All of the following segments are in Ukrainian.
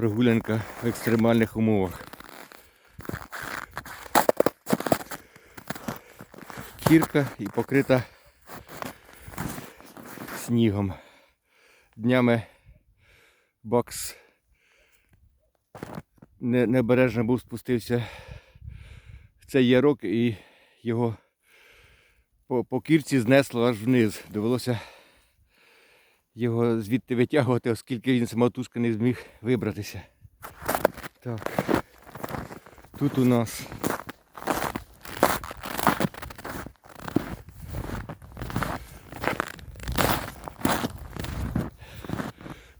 прогулянка в екстремальних умовах. Кірка і покрита снігом. Днями бакс небережно був спустився цей ярок і його по, по кірці знесло аж вниз. Довелося його звідти витягувати, оскільки він самотужки не зміг вибратися. Так. Тут у нас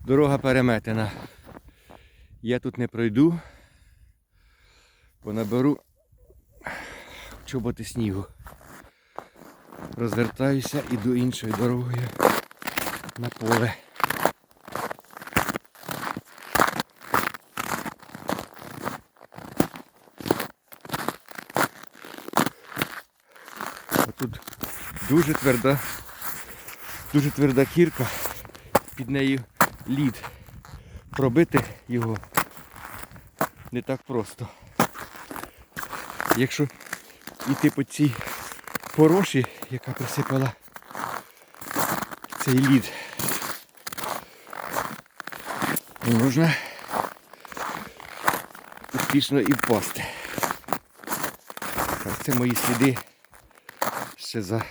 дорога переметена. Я тут не пройду, бо наберу чоботи снігу. Розвертаюся, іду іншою дорогою на поле. Тут дуже тверда, дуже тверда кірка, під нею лід. Пробити його не так просто. Якщо йти по цій пороші, яка присипала цей лід, можна успішно і впасти. Так, це мої сліди ще за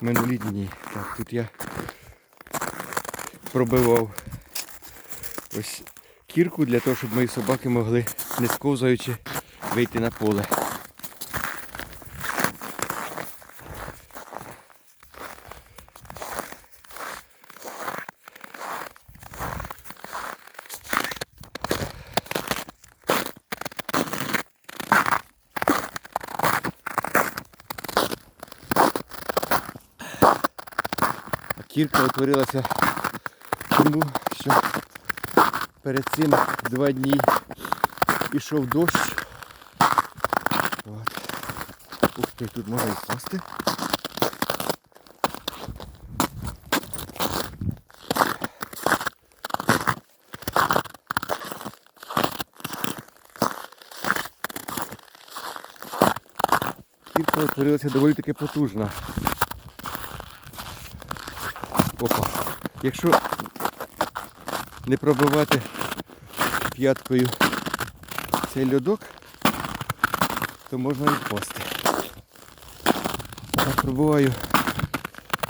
минулі дні. Так, тут я пробивав ось кірку для того, щоб мої собаки могли, не сковзаючи, вийти на поле. Кірка утворилася тому, що перед цим два дні ішов дощ. От. Ух ти, тут можна і впасти. Кірка утворилася доволі таки потужна. Опа. Якщо не пробивати п'яткою цей льодок, то можна і впасти. Я пробиваю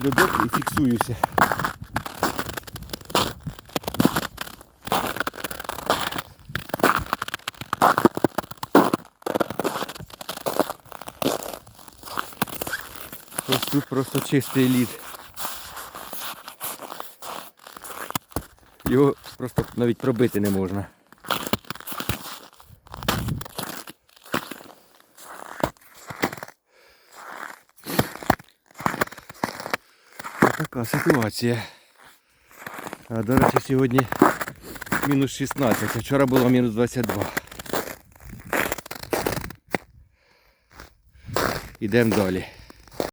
льодок і фіксуюся. Ось тут просто чистий лід. Його просто навіть пробити не можна. Така ситуація. А до речі, сьогодні мінус 16, а вчора було мінус 22. Ідемо далі.